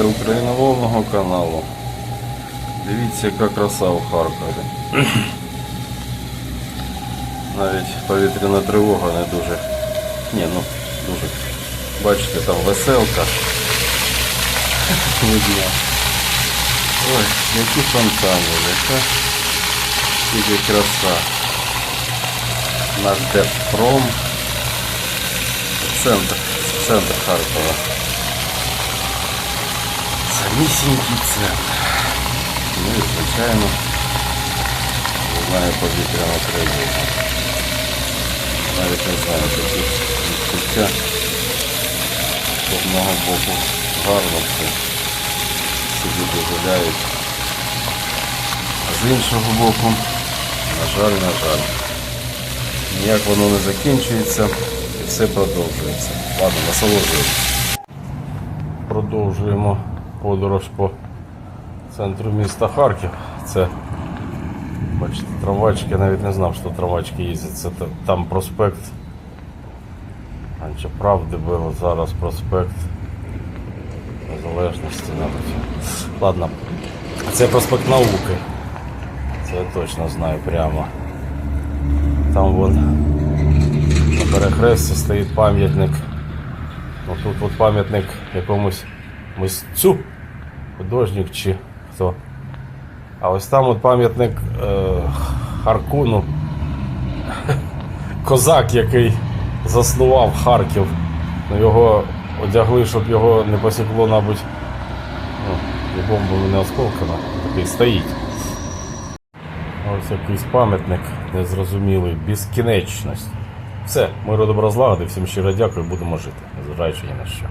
Вітер україномовного каналу. Дивіться, яка краса у Харкові. Навіть повітряна тривога не дуже. Ні, ну дуже. Бачите, там веселка. Видно. Ой, які фонтани, яка тільки краса. Наш Держпром. Центр, центр Харкова. Самісінький центр. Ну і звичайно, знаю повітряна тривога. Навіть не знаю, такі відчуття з одного боку гарно все. Собі дозволяють. А з іншого боку, на жаль, на жаль. Ніяк воно не закінчується і все продовжується. Ладно, насолоджуємося. Продовжуємо подорож по центру міста Харків. Це, бачите, трамвайчики, я навіть не знав, що трамвайчики їздять. Це там проспект. Раніше правди було, зараз проспект Незалежності навіть. Ладно. Це проспект науки. Це я точно знаю прямо. Там вон на перехресті стоїть пам'ятник. Ну, тут от пам'ятник якомусь мисцю, художник чи хто. А ось там от пам'ятник е, Харкуну. Козак, який заснував Харків. Ну, його одягли, щоб його не посікло, мабуть, ну, бомбами, не осколками. Такий стоїть. Ось якийсь пам'ятник незрозумілий, безкінечність. Все, миру добра злагоди, всім щиро дякую, будемо жити, незважаючи ні на що.